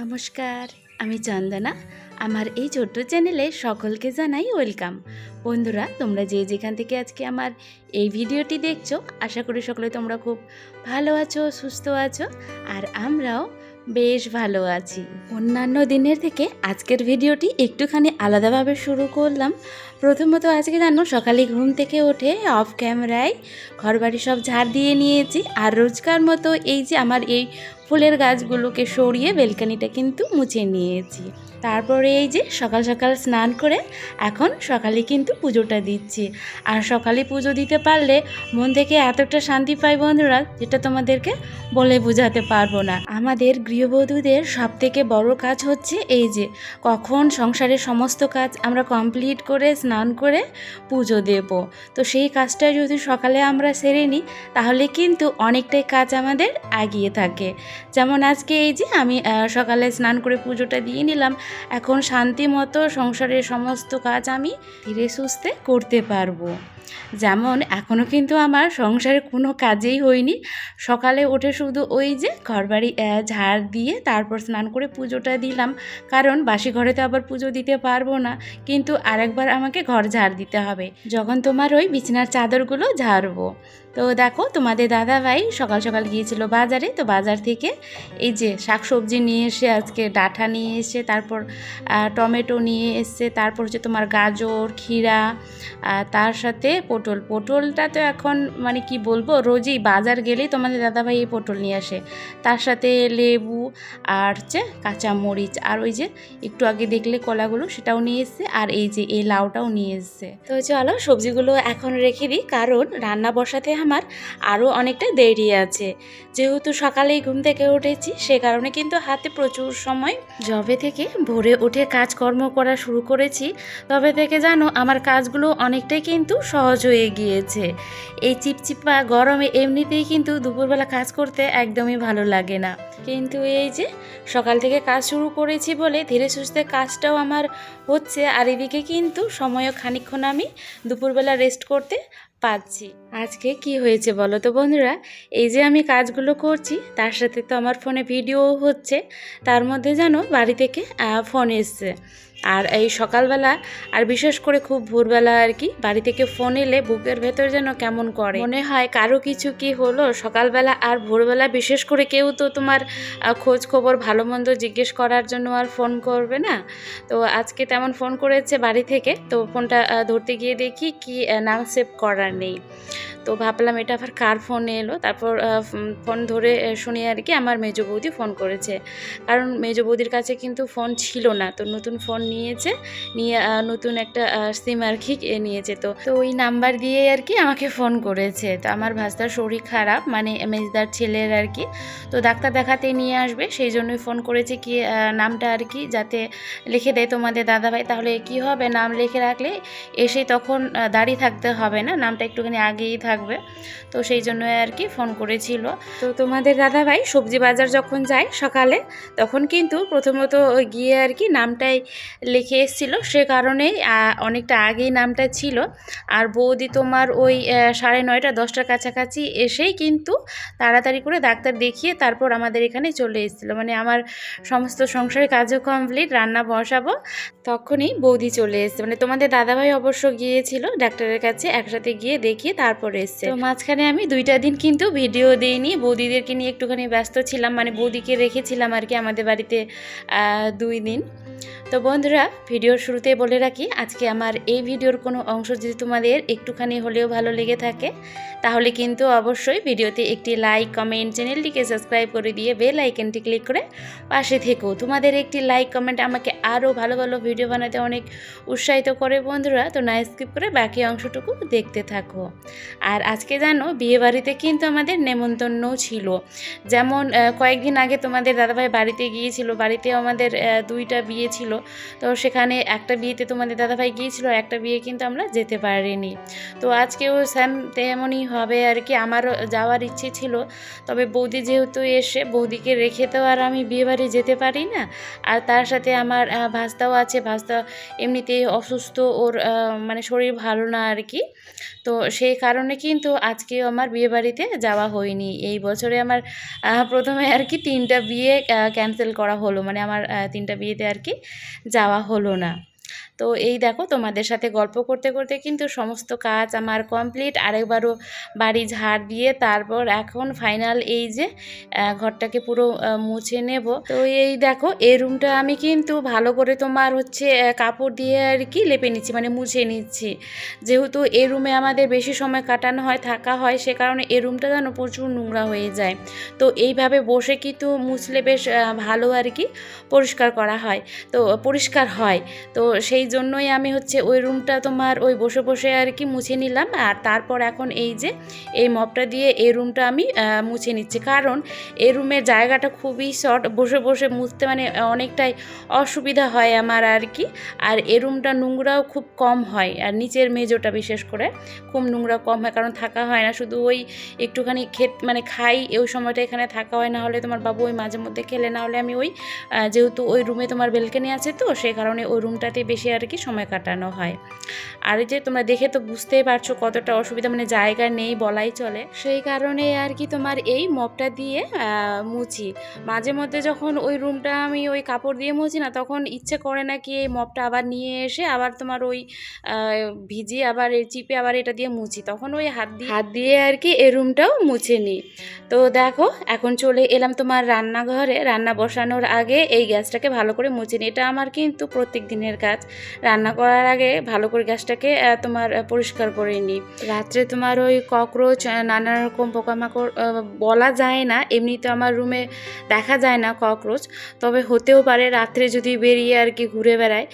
নমস্কার, আমি চন্দনা। আমার এই ছোট্ট চ্যানেলে সকলকে জানাই ওয়েলকাম। বন্ধুরা, তোমরা যে যেখান থেকে আজকে আমার এই ভিডিওটি দেখছ, আশা করি সকলে তোমরা খুব ভালো আছো, সুস্থ আছো, আর আমরাও বেশ ভালো আছি। অন্যান্য দিনের থেকে আজকের ভিডিওটি একটুখানি আলাদাভাবে শুরু করলাম। প্রথমত আজকে জানো, সকালে ঘুম থেকে উঠে অফ ক্যামেরায় ঘরবাড়ি সব ঝাড় দিয়ে নিয়েছি। আর রোজকার মতো এই যে আমার এই ফুলের গাছগুলোকে সরিয়ে বেলকানিটা কিন্তু মুছে নিয়েছি। তারপরে এই যে সকাল সকাল স্নান করে এখন সকালে কিন্তু পুজোটা দিচ্ছি। আর সকালে পুজো দিতে পারলে মন থেকে এতটা শান্তি পাই বন্ধুরা, যেটা তোমাদেরকে বলে বোঝাতে পারব না। আমাদের গৃহবধূদের সব থেকে বড় কাজ হচ্ছে এই যে কখন সংসারের সমস্ত কাজ আমরা কমপ্লিট করে, স্নান করে পুজো দেব। তো সেই কাজটা যদি সকালে আমরা সেরে নিই, তাহলে কিন্তু অনেকটাই কাজ আমাদের এগিয়ে থাকে। যেমন আজকে এই যে আমি সকালে স্নান করে পুজোটা দিয়ে নিলাম। এখন শান্তি মতো সংসারের সমস্ত কাজ আমি ধীরে সুস্থে করতে পারব। যেমন এখনও কিন্তু আমার সংসারে কোনো কাজেই হয়নি। সকালে উঠে শুধু ওই যে ঘরবাড়ি ঝাড় দিয়ে তারপর স্নান করে পুজোটা দিলাম। কারণ বাসি ঘরে তো আবার পুজো দিতে পারব না। কিন্তু আরেকবার আমাকে ঘর ঝাড় দিতে হবে। যখন তোমার ওই বিছানার চাদরগুলো ঝাড়বো তো দেখো, তোমাদের দাদা ভাই সকাল সকাল গিয়েছিল বাজারে। তো বাজার থেকে এই যে শাকসবজি নিয়ে এসে, আজকে ডাঁটা নিয়ে এসে, তারপর টমেটো নিয়ে এসছে তারপর হচ্ছে তোমার গাজর আর তার সাথে পটল। পটলটা তো এখন মানে কি বলব, রোজই বাজার গেলেই তোমাদের দাদাভাই এই পটল নিয়ে আসে। তার সাথে লেবু আর হচ্ছে কাঁচা মরিচ আর ওই যে একটু আগে দেখলে কলাগুলো, সেটাও নিয়ে এসছে আর এই যে এই লাউটাও নিয়ে এসছে তো চলো সবজিগুলো এখন রেখে দিই, কারণ রান্না বসাতে আমার আরও অনেকটা দেরি আছে। যেহেতু সকালেই ঘুম থেকে উঠেছি, সে কারণে কিন্তু হাতে প্রচুর সময় জবে থেকে ভোরে উঠে কাজকর্ম করা শুরু করেছি। তবে থেকে জানো, আমার কাজগুলো অনেকটাই কিন্তু সহজ হয়ে গিয়েছে। এই চিপচিপা গরমে এমনিতেই কিন্তু দুপুরবেলা কাজ করতে একদমই ভালো লাগে না। কিন্তু এই যে সকাল থেকে কাজ শুরু করেছি বলে ধীরে সুস্থে কাজটাও আমার হচ্ছে, আর এদিকে কিন্তু সময়ও খানিকক্ষণ আমি দুপুরবেলা রেস্ট করতে পাচ্ছি। আজকে কি হয়েছে বলো তো বন্ধুরা? এই যে আমি কাজগুলো করছি, তার সাথে তো আমার ফোনে ভিডিও হচ্ছে, তার মধ্যে যেন বাড়ি থেকে ফোন এসছে। আর এই সকালবেলা, আর বিশেষ করে খুব ভোরবেলা আর কি, বাড়ি থেকে ফোন এলে বুকের ভেতর যেন কেমন করে। মনে হয় কারও কিছু কি হলো? সকালবেলা আর ভোরবেলা বিশেষ করে কেউ তো তোমার খোঁজ খবর ভালো মন্দ জিজ্ঞেস করার জন্য আর ফোন করবে না। তো আজকে তেমন ফোন করেছে বাড়ি থেকে, তো ফোনটা ধরতে গিয়ে দেখি কি নাম সেভ করার নেই। তো ভাবলাম এটা আবার কার ফোনে এলো? তারপর ফোন- ধরে শুনি আর কি আমার মেজো বৌদি ফোন করেছে। কারণ মেজো বৌদির কাছে কিন্তু ফোন ছিল না, তো নতুন ফোন নিয়েছে, নিয়ে নতুন একটা সিম আর কি এ নিয়েছে তো। তো ওই নাম্বার দিয়ে আর কি আমাকে ফোন করেছে। তো আমার ভাস্তার শরীর খারাপ মানে মেজদার ছেলের আর কি। তো ডাক্তার দেখাতে নিয়ে আসবে, সেই জন্যই ফোন করেছে কি নামটা আর কি যাতে লিখে দেয় তোমাদের দাদাভাই। তাহলে কি হবে? নাম লিখে রাখলে এসে তখন দাঁড়িয়ে থাকতে হবে না? নামটা একটুখানি আগেই থাকবে। তো সেই জন্য আর কি ফোন করেছিল। তো তোমাদের দাদাভাই সবজি বাজার যখন যায় সকালে, তখন কিন্তু প্রথমত গিয়ে আর কি নামটাই লিখে এসেছিল। সে কারণেই অনেকটা আগেই নামটা ছিল। আর বৌদি তোমার ওই সাড়ে নয়টা, দশটার কাছাকাছি এসেই কিন্তু তাড়াতাড়ি করে ডাক্তার দেখিয়ে তারপর আমাদের এখানে চলে এসেছিল। মানে আমার সমস্ত সংসারের কাজও কমপ্লিট রান্না বসাবো, তখনই বৌদি চলে এসেছে। মানে তোমাদের দাদাভাই অবশ্য গিয়েছিল ডাক্তারের কাছে একসাথে গিয়ে দেখিয়ে তারপর এসছে। তো মাঝখানে আমি দুইটা দিন কিন্তু ভিডিও দিইনি, বৌদিদেরকে নিয়ে একটুখানি ব্যস্ত ছিলাম মানে বৌদিকে রেখেছিলাম আর কি আমাদের বাড়িতে দুই দিন। তো বন্ধুরা, ভিডিওর শুরুতে বলে রাখি, আজকে আমার এই ভিডিওর কোনো অংশ যদি তোমাদের একটুখানি হলেও ভালো লেগে থাকে, তাহলে কিন্তু অবশ্যই ভিডিওতে একটি লাইক, কমেন্ট, চ্যানেলটিকে সাবস্ক্রাইব করে দিয়ে বেল আইকনটি ক্লিক করে পাশে থেকো। তোমাদের একটি লাইক, কমেন্ট আমাকে আরও ভালো ভালো ভিডিও বানাতে অনেক উৎসাহিত করে বন্ধুরা, তো না স্কিপ করে বাকি অংশটুকু দেখতে থাকো। আর আজকে জানো, বিয়ে বাড়িতে কিন্তু আমাদের নেমন্তন্ন ছিল। যেমন কয়েকদিন আগে তোমাদের দাদাভাই বাড়িতে গিয়েছিল, বাড়িতেও আমাদের দুইটা বিয়ে ছিল। তো সেখানে একটা বিয়েতে তোমাদের দাদাভাই গিয়েছিল, একটা বিয়ে কিন্তু আমরা যেতে পারিনি। তো আজকেও স্যাম তেমনই হবে আর কি, আমারও যাওয়ার ইচ্ছে ছিল। তবে বৌদি যেহেতু এসে, বৌদিকে রেখে তো আর আমি বিয়ে বাড়ি যেতে পারি না। আর তার সাথে আমার ভাস্তাও আছে, ভাস্তা এমনিতেই অসুস্থ, ওর মানে শরীর ভালো না আর কি। তো সেই কারণে কিন্তু আজকেও আমার বিয়ে বাড়িতে যাওয়া হয়নি। এই বছরে আমার প্রথমে আর কি তিনটা বিয়ে ক্যান্সেল করা হলো। মানে আমার তিনটা বিয়েতে আর কি যাওয়া হলো না। তো এই দেখো তোমাদের সাথে গল্প করতে করতে কিন্তু সমস্ত কাজ আমার কমপ্লিট আরেকবারও বাড়ি ঝাড় দিয়ে তারপর এখন ফাইনাল এই যে ঘরটাকে পুরো মুছে নেব। তো এই দেখো, এই রুমটা আমি কিন্তু ভালো করে তোমার হচ্ছে কাপড় দিয়ে আর কি লেপে নিচ্ছি মানে মুছে নিচ্ছি। যেহেতু এই রুমে আমাদের বেশি সময় কাটানো হয়, থাকা হয়, সে কারণে এই রুমটা যেন প্রচুর নোংরা হয়ে যায়। তো এইভাবে বসে কিন্তু মুছলে বেশ ভালো আর কি পরিষ্কার করা হয়। তো পরিষ্কার হয়। তো সেই জন্যই আমি হচ্ছে ওই রুমটা তোমার ওই বসে বসে আর কি মুছে নিলাম। আর তারপর এখন এই যে, এই মপটা দিয়ে এই রুমটা আমি মুছে নিচ্ছি। কারণ এই রুমের জায়গাটা খুবই শর্ট বসে বসে মুছতে মানে অনেকটাই অসুবিধা হয় আমার আর কি। আর এই রুমটা নোংরাও খুব কম হয়, আর নিচের মেজোটা বিশেষ করে খুব নোংরা কম হয়, কারণ থাকা হয় না। শুধু ওই একটুখানি খেত মানে খাই, ওই সময়টা এখানে থাকা হয় না হলে তোমার বাবু ওই মাঝে মধ্যে খেলে না হলে আমি ওই যেহেতু ওই রুমে তোমার বেলকানি আছে তো সেই কারণে ওই রুমটাতে বেশি আর কি সময় কাটানো হয়। আর যে তোমরা দেখে তো বুঝতেই পারছ কতটা অসুবিধা মানে জায়গা নেই বলাই চলে। সেই কারণে আর কি তোমার এই মপটা দিয়ে মুছি। মাঝে মধ্যে যখন ওই রুমটা আমি ওই কাপড় দিয়ে মুছি না, তখন ইচ্ছে করে না কি এই মপটা আবার নিয়ে এসে আবার তোমার ওই ভিজিয়ে আবার চিপে আবার এটা দিয়ে মুছি। তখন ওই হাত দিয়ে হাত দিয়ে আর কি এই রুমটাও মুছে নিই তো দেখো, এখন চলে এলাম তোমার রান্নাঘরে। রান্না বসানোর আগে এই গ্যাসটাকে ভালো করে মুছে নিই এটা আমার কিন্তু প্রত্যেক দিনের কাজ। রান্না করার আগে ভালো করে গ্যাসটাকে তোমার পরিষ্কার করে নিই। রাত্রে তোমার ওই ককরোচ নানা রকম পোকামাকড় বলা যায় না এমনিতে আমার রুমে দেখা যায় না ককরোচ, তবে হতেও পারে রাত্রে যদি বেরিয়ে আর কি ঘুরে বেড়ায়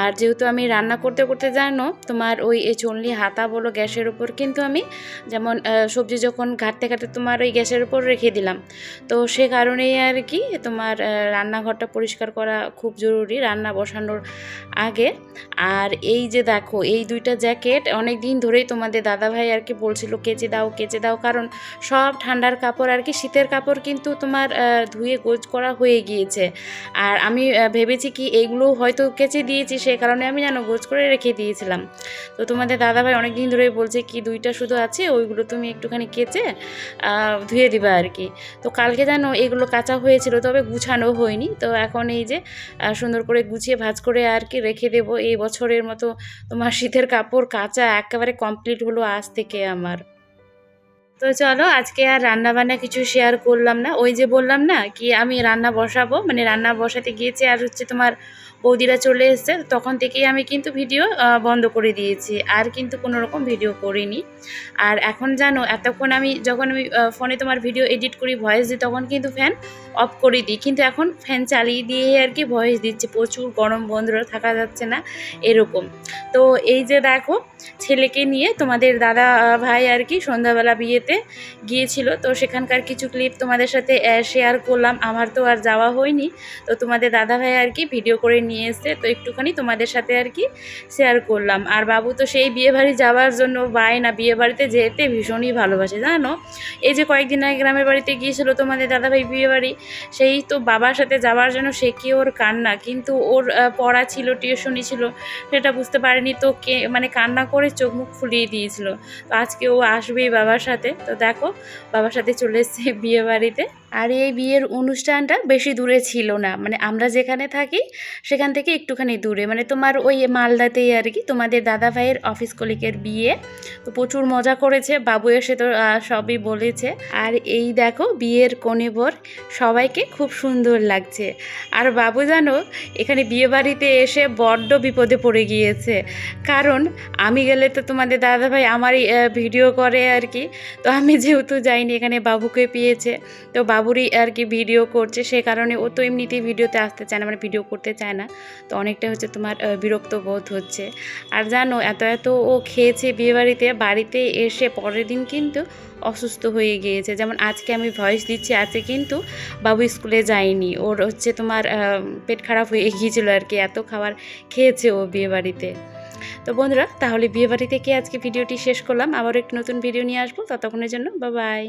আর যেহেতু আমি রান্না করতে করতে জানো, তোমার ওই চলনি হাতা বলো গ্যাসের উপর কিন্তু আমি যেমন সবজি যখন ঘাটতে ঘাটতে তোমার ওই গ্যাসের উপর রেখে দিলাম। তো সে কারণেই আর কি তোমার রান্নাঘরটা পরিষ্কার করা খুব জরুরি, রান্না বসানোর আগে। আর এই যে দেখো, এই দুইটা জ্যাকেট অনেক দিন ধরেই তোমাদের দাদাভাই আর কি বলছিল, কেচে দাও কেচে দাও। কারণ সব ঠান্ডার কাপড় আর কি শীতের কাপড় কিন্তু তোমার ধুয়ে গোজ করা হয়ে গিয়েছে। আর আমি ভেবেছি কি এগুলো হয়তো কেচে দিয়েছি সেই কারণে আমি যেন গোজ করে রেখে দিয়েছিলাম। তো তোমাদের দাদাভাই অনেক দিন ধরেই বলছে কি, দুইটা শুধু আছে, ওইগুলো তুমি একটুখানি কেচে ধুয়ে দিবা আর কি। তো কালকে যেন এগুলো কাঁচা হয়েছিল, তবে গুছানো হয়নি। তো এখন এই যে সুন্দর করে গুছিয়ে ভাজ করে আর কি রেখে দেবো। এই বছরের মতো তোমার শীতের কাপড় কাঁচা একেবারে কমপ্লিট হলো আজ থেকে আমার। তো চলো, আজকে আর রান্না বান্না কিছু শেয়ার করলাম না। ওই যে বললাম না কি, আমি রান্না বসাবো মানে রান্না বসাতে গিয়েছি আর হচ্ছে তোমার বৌদিরা চলে এসছে তখন থেকেই আমি কিন্তু ভিডিও বন্ধ করে দিয়েছি। আর কিন্তু কোনো রকম ভিডিও করিনি। আর এখন জানো, এতক্ষণ আমি যখন আমি ফোনে তোমার ভিডিও এডিট করি ভয়েস দিই, তখন কিন্তু ফ্যান অফ করে দিই। কিন্তু এখন ফ্যান চালিয়ে দিয়ে আর কি ভয়েস দিচ্ছে। প্রচুর গরম বন্ধুরা থাকা যাচ্ছে না, এরকম। তো এই যে দেখো ছেলেকে নিয়ে তোমাদের দাদা ভাই আর কি সন্ধ্যাবেলা বিয়েতে গিয়েছিল। তো সেখানকার কিছু ক্লিপ তোমাদের সাথে শেয়ার করলাম। আমার তো আর যাওয়া হয়নি। তো তোমাদের দাদা ভাই আর কি ভিডিও করে নিয়ে এসছে। তো একটুখানি তোমাদের সাথে আর কি শেয়ার করলাম। আর বাবু তো সেই বিয়ে বাড়ি যাওয়ার জন্য বায় না। বিয়ে বাড়িতে যেতে ভীষণই ভালোবাসে, জানো? এই যে কয়েকদিন আগে গ্রামের বাড়িতে গিয়েছিল তোমাদের দাদাভাই বিয়ে বাড়ি সেই তো বাবার সাথে যাওয়ার জন্য সে কি ওর কান্না? কিন্তু ওর পড়া ছিল টিউশনি ছিল, সেটা বুঝতে পারেনি। তো কে মানে কান্না করে চোখ মুখ ফুলিয়ে দিয়েছিল। তো আজকে ও আসবেই বাবার সাথে। তো দেখো, বাবার সাথে চলে এসছে বিয়ে বাড়িতে। আর এই বিয়ের অনুষ্ঠানটা বেশি দূরে ছিল না। মানে আমরা যেখানে থাকি, সেখান থেকে একটুখানি দূরে। মানে তোমার ওই মালদাতেই আর কি, তোমাদের দাদা ভাইয়ের অফিস কলিকের বিয়ে। তো প্রচুর মজা করেছে, বাবু এসে তো সবই বলেছে। আর এই দেখো বিয়ের কোণে বর সবাইকে খুব সুন্দর লাগছে। আর বাবু জানো, এখানে বিয়ে বাড়িতে এসে বড্ড বিপদে পড়ে গিয়েছে। কারণ আমি গেলে তো তোমাদের দাদাভাই আমারই ভিডিও করে আর কি। তো আমি যেহেতু যাইনি, এখানে বাবুকে পেয়েছে। তো বাবুরই আর কি ভিডিও করছে, সে কারণে ও তো এমনিতেই ভিডিওতে আসতে চায় না মানে ভিডিও করতে চায় না। তো অনেকটা হচ্ছে তোমার বিরক্ত বোধ হচ্ছে। আর জানো, এত এত ও খেয়েছে বিয়েবাড়িতে, বাড়িতে এসে পরের দিন কিন্তু অসুস্থ হয়ে গিয়েছে। যেমন আজকে আমি ভয়েস দিচ্ছি, আজকে কিন্তু বাবু স্কুলে যায়নি। ওর হচ্ছে তোমার পেট খারাপ হয়ে গিয়েছিল আর কি, এত খাবার খেয়েছে ও বিয়েবাড়িতে। তো বন্ধুরা, তাহলে বিয়েবাড়ি থেকে আজকে ভিডিওটি শেষ করলাম? আবার একটি নতুন ভিডিও নিয়ে আসব। ততক্ষণের জন্য বা বাই